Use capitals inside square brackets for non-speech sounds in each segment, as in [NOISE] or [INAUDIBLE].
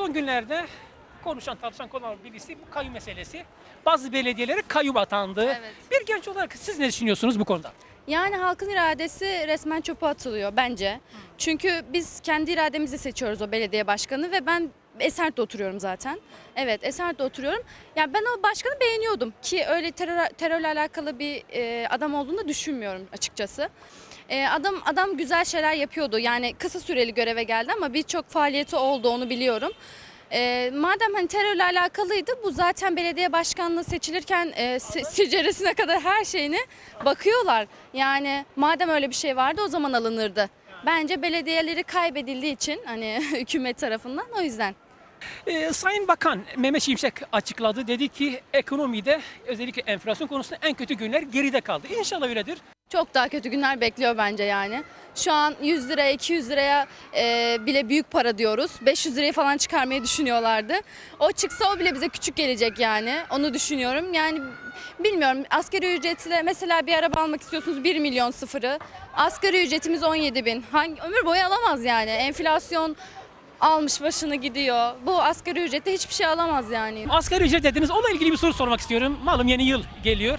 Son günlerde konuşan tartışan konular birisi bu kayyum meselesi. Bazı belediyelere kayyum atandı. Evet. Bir genç olarak siz ne düşünüyorsunuz bu konuda? Yani halkın iradesi resmen çöpe atılıyor bence. Çünkü biz kendi irademizle seçiyoruz o belediye başkanı ve ben Esert'te oturuyorum zaten. Evet Esert'te oturuyorum. Yani ben o başkanı beğeniyordum ki öyle terör, terörle alakalı bir e, adam olduğunu düşünmüyorum açıkçası. E, adam adam güzel şeyler yapıyordu. Yani kısa süreli göreve geldi ama birçok faaliyeti oldu onu biliyorum. E, madem hani terörle alakalıydı bu zaten belediye başkanlığı seçilirken e, si- kadar her şeyini bakıyorlar. Yani madem öyle bir şey vardı o zaman alınırdı. Bence belediyeleri kaybedildiği için hani [LAUGHS] hükümet tarafından o yüzden. Ee, Sayın Bakan Mehmet Şimşek açıkladı. Dedi ki ekonomide özellikle enflasyon konusunda en kötü günler geride kaldı. İnşallah öyledir. Çok daha kötü günler bekliyor bence yani. Şu an 100 liraya 200 liraya e, bile büyük para diyoruz. 500 liraya falan çıkarmayı düşünüyorlardı. O çıksa o bile bize küçük gelecek yani. Onu düşünüyorum. Yani bilmiyorum asgari ücretle mesela bir araba almak istiyorsunuz 1 milyon sıfırı. Asgari ücretimiz 17 bin. Hangi, ömür boyu alamaz yani. Enflasyon almış başını gidiyor. Bu asgari ücrette hiçbir şey alamaz yani. Asgari ücret dediniz. Onunla ilgili bir soru sormak istiyorum. Malum yeni yıl geliyor.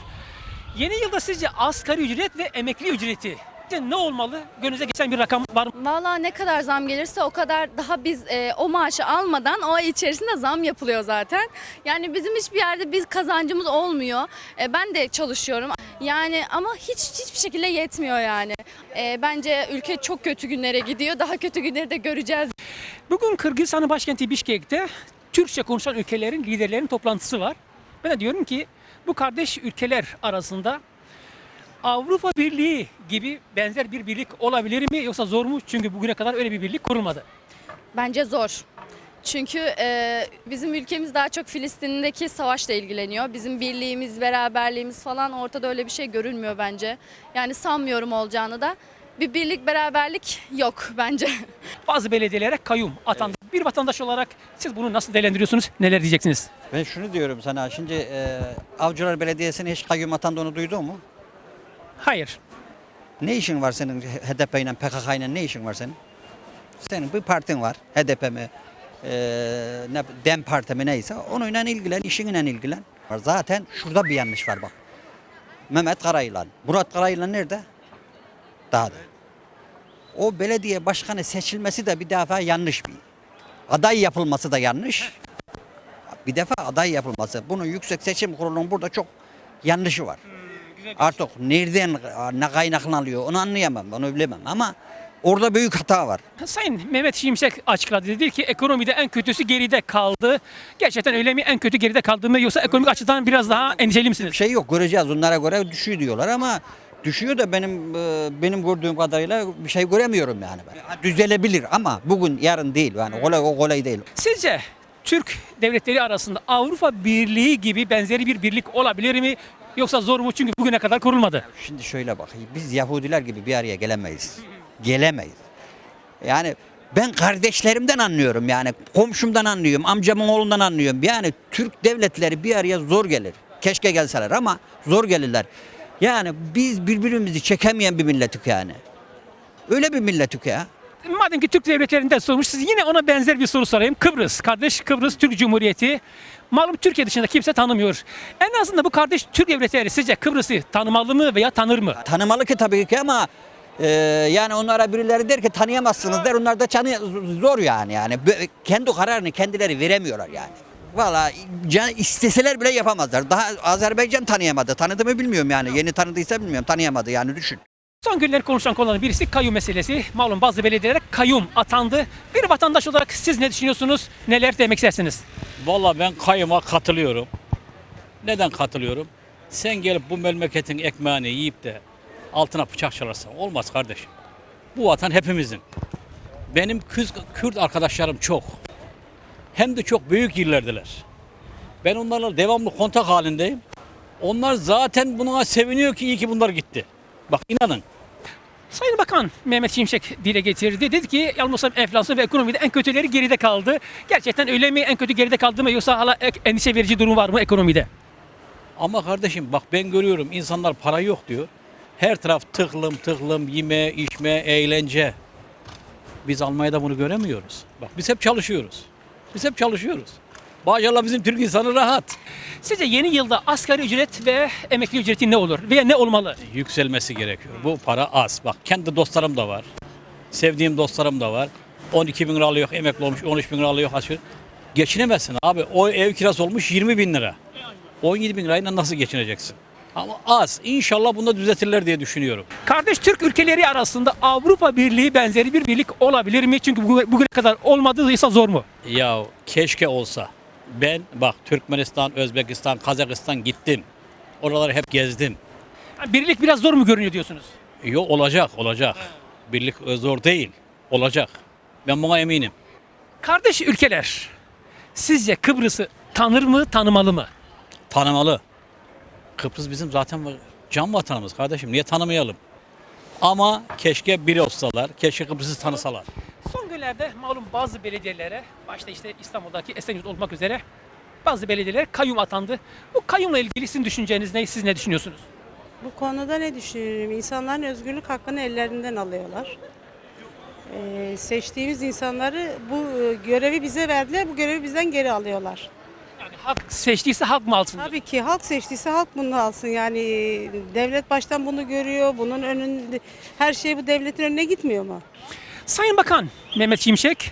Yeni yılda sizce asgari ücret ve emekli ücreti sizce ne olmalı? Gönlünüze geçen bir rakam var mı? Valla ne kadar zam gelirse o kadar daha biz e, o maaşı almadan o ay içerisinde zam yapılıyor zaten. Yani bizim hiçbir yerde bir kazancımız olmuyor. E, ben de çalışıyorum. Yani ama hiç hiçbir şekilde yetmiyor yani. E, bence ülke çok kötü günlere gidiyor. Daha kötü günleri de göreceğiz. Bugün Kırgızistan'ın başkenti Bişkek'te Türkçe konuşan ülkelerin liderlerinin toplantısı var. Ben de diyorum ki bu kardeş ülkeler arasında Avrupa Birliği gibi benzer bir birlik olabilir mi yoksa zor mu? Çünkü bugüne kadar öyle bir birlik kurulmadı. Bence zor. Çünkü e, bizim ülkemiz daha çok Filistin'deki savaşla ilgileniyor. Bizim birliğimiz, beraberliğimiz falan ortada öyle bir şey görülmüyor bence. Yani sanmıyorum olacağını da. Bir birlik, beraberlik yok bence. Bazı belediyelere kayyum atandı. Bir vatandaş olarak siz bunu nasıl değerlendiriyorsunuz? Neler diyeceksiniz? Ben şunu diyorum sana şimdi e, Avcılar Belediyesi'ne hiç kayyum atandığını duydun mu? Hayır. Ne işin var senin HDP ile PKK ile ne işin var senin? Senin bir partin var HDP mi e, ne, DEM Parti mi neyse onunla ilgilen işinle ilgilen. Zaten şurada bir yanlış var bak. Mehmet Karayılan. Murat Karayılan nerede? Dağda. O belediye başkanı seçilmesi de bir defa yanlış bir. Aday yapılması da yanlış. Bir defa aday yapılması. Bunun Yüksek Seçim Kurulu'nun burada çok yanlışı var. Artık nereden ne kaynaklanıyor onu anlayamam, onu bilemem ama orada büyük hata var. Sayın Mehmet Şimşek açıkladı. Dedi ki ekonomide en kötüsü geride kaldı. Gerçekten öyle mi? En kötü geride kaldı mı? Yoksa ekonomik açıdan biraz daha endişeli misiniz? Şey yok göreceğiz onlara göre düşüyor diyorlar ama düşüyor da benim e, benim gördüğüm kadarıyla bir şey göremiyorum yani ben. Düzelebilir ama bugün yarın değil yani kolay o kolay değil. Sizce Türk devletleri arasında Avrupa Birliği gibi benzeri bir birlik olabilir mi? Yoksa zor mu? Çünkü bugüne kadar kurulmadı. Şimdi şöyle bak biz Yahudiler gibi bir araya gelemeyiz. Gelemeyiz. Yani ben kardeşlerimden anlıyorum yani komşumdan anlıyorum, amcamın oğlundan anlıyorum. Yani Türk devletleri bir araya zor gelir. Keşke gelseler ama zor gelirler. Yani biz birbirimizi çekemeyen bir milletik yani. Öyle bir milletik ya. Madem ki Türk devletlerinden sormuş, siz yine ona benzer bir soru sorayım. Kıbrıs, kardeş Kıbrıs Türk Cumhuriyeti. Malum Türkiye dışında kimse tanımıyor. En azından bu kardeş Türk devletleri sizce Kıbrıs'ı tanımalı mı veya tanır mı? Tanımalı ki tabii ki ama e, yani onlara birileri der ki tanıyamazsınız der. Onlar da tanı zor yani yani. Kendi kararını kendileri veremiyorlar yani. Valla isteseler bile yapamazlar. Daha Azerbaycan tanıyamadı. Tanıdı mı bilmiyorum yani. Yeni tanıdıysa bilmiyorum. Tanıyamadı yani düşün. Son günleri konuşan konuların birisi kayyum meselesi. Malum bazı belediyelere kayyum atandı. Bir vatandaş olarak siz ne düşünüyorsunuz? Neler demek istersiniz? Valla ben kayyuma katılıyorum. Neden katılıyorum? Sen gelip bu memleketin ekmeğini yiyip de altına bıçak çalarsan olmaz kardeşim. Bu vatan hepimizin. Benim Kürt arkadaşlarım çok. Hem de çok büyük yerlerdiler. Ben onlarla devamlı kontak halindeyim. Onlar zaten buna seviniyor ki iyi ki bunlar gitti. Bak inanın. Sayın Bakan Mehmet Şimşek dile getirdi. Dedi ki yalnız enflasyon ve ekonomide en kötüleri geride kaldı. Gerçekten öyle mi? En kötü geride kaldı mı? Yoksa hala endişe verici durum var mı ekonomide? Ama kardeşim bak ben görüyorum insanlar para yok diyor. Her taraf tıklım tıklım yeme, içme, eğlence. Biz Almanya'da bunu göremiyoruz. Bak biz hep çalışıyoruz. Biz hep çalışıyoruz. Maşallah bizim Türk insanı rahat. Sizce yeni yılda asgari ücret ve emekli ücreti ne olur veya ne olmalı? Yükselmesi gerekiyor. Bu para az. Bak kendi dostlarım da var. Sevdiğim dostlarım da var. 12 bin lira alıyor, emekli olmuş 13 bin lira alıyor. Açıyor. Geçinemezsin abi. O ev kirası olmuş 20 bin lira. 17 bin lirayla nasıl geçineceksin? Ama az. İnşallah bunda düzeltirler diye düşünüyorum. Kardeş Türk ülkeleri arasında Avrupa Birliği benzeri bir birlik olabilir mi? Çünkü bu- bugüne kadar olmadıysa zor mu? Ya keşke olsa. Ben bak Türkmenistan, Özbekistan, Kazakistan gittim. Oraları hep gezdim. Yani Birlik biraz zor mu görünüyor diyorsunuz? Yo olacak, olacak. Birlik e, zor değil. Olacak. Ben buna eminim. Kardeş ülkeler sizce Kıbrıs'ı tanır mı, tanımalı mı? Tanımalı. Kıbrıs bizim zaten can vatanımız kardeşim. Niye tanımayalım? Ama keşke biri olsalar, keşke Kıbrıs'ı tanısalar. Son günlerde malum bazı belediyelere, başta işte İstanbul'daki Esenyurt olmak üzere bazı belediyelere kayyum atandı. Bu kayyumla ilgili sizin düşünceniz ne? Siz ne düşünüyorsunuz? Bu konuda ne düşünüyorum? İnsanların özgürlük hakkını ellerinden alıyorlar. Ee, seçtiğimiz insanları bu e, görevi bize verdiler, bu görevi bizden geri alıyorlar. Halk seçtiyse halk mı alsın? Tabii ki halk seçtiyse halk bunu alsın. Yani e, devlet baştan bunu görüyor, bunun önünde her şey bu devletin önüne gitmiyor mu? Sayın Bakan Mehmet Şimşek,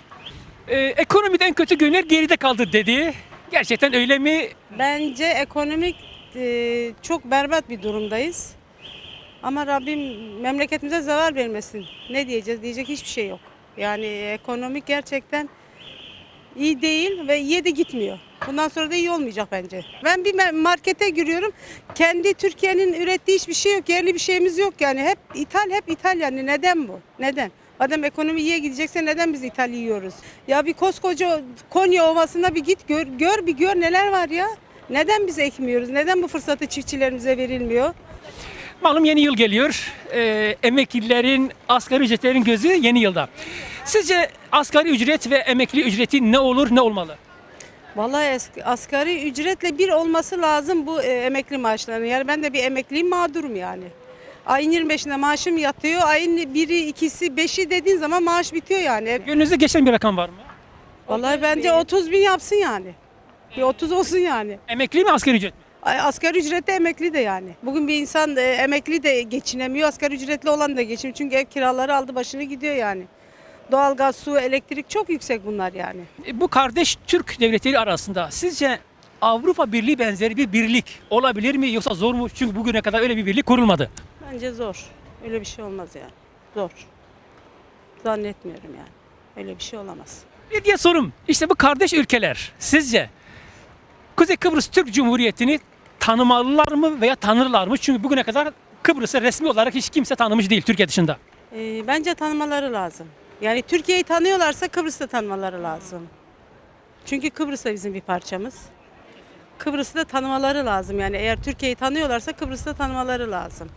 e, ekonomiden kötü günler geride kaldı dedi. Gerçekten öyle mi? Bence ekonomik e, çok berbat bir durumdayız. Ama Rabbim memleketimize zarar vermesin. Ne diyeceğiz? Diyecek hiçbir şey yok. Yani ekonomik gerçekten iyi değil ve iyiye de gitmiyor. Bundan sonra da iyi olmayacak bence. Ben bir markete giriyorum. Kendi Türkiye'nin ürettiği hiçbir şey yok. Yerli bir şeyimiz yok yani. Hep ithal, hep ithal yani. Neden bu? Neden? Madem ekonomi iyiye gidecekse neden biz ithal yiyoruz? Ya bir koskoca Konya Ovası'na bir git gör, gör bir gör neler var ya. Neden biz ekmiyoruz? Neden bu fırsatı çiftçilerimize verilmiyor? Malum yeni yıl geliyor. E, emeklilerin, asgari ücretlerin gözü yeni yılda. Sizce asgari ücret ve emekli ücreti ne olur, ne olmalı? Vallahi asgari ücretle bir olması lazım bu e, emekli maaşlarının. Yani ben de bir emekliyim mağdurum yani. Ayın 25'inde maaşım yatıyor. Ayın biri, ikisi, beşi dediğin zaman maaş bitiyor yani. Gönlünüzde geçen bir rakam var mı? Vallahi bence 30 bin yapsın yani. Bir 30 olsun yani. Emekli mi, asgari ücret mi? Ay, Asgari ücretli emekli de yani. Bugün bir insan e, emekli de geçinemiyor. Asgari ücretli olan da geçinemiyor. Çünkü ev kiraları aldı başını gidiyor yani. Doğalgaz, su, elektrik çok yüksek bunlar yani. E, Bu kardeş Türk devletleri arasında sizce Avrupa Birliği benzeri bir birlik olabilir mi yoksa zor mu? Çünkü bugüne kadar öyle bir birlik kurulmadı. Bence zor. Öyle bir şey olmaz yani. Zor. Zannetmiyorum yani. Öyle bir şey olamaz. Bir diğer sorum işte bu kardeş ülkeler sizce Kuzey Kıbrıs Türk Cumhuriyeti'ni tanımalılar mı veya tanırlar mı? Çünkü bugüne kadar Kıbrıs'ı resmi olarak hiç kimse tanımış değil Türkiye dışında. Ee, bence tanımaları lazım. Yani Türkiye'yi tanıyorlarsa Kıbrıs'ı da tanımaları lazım. Çünkü Kıbrıs da bizim bir parçamız. Kıbrıs'ı da tanımaları lazım. Yani eğer Türkiye'yi tanıyorlarsa Kıbrıs'ı da tanımaları lazım.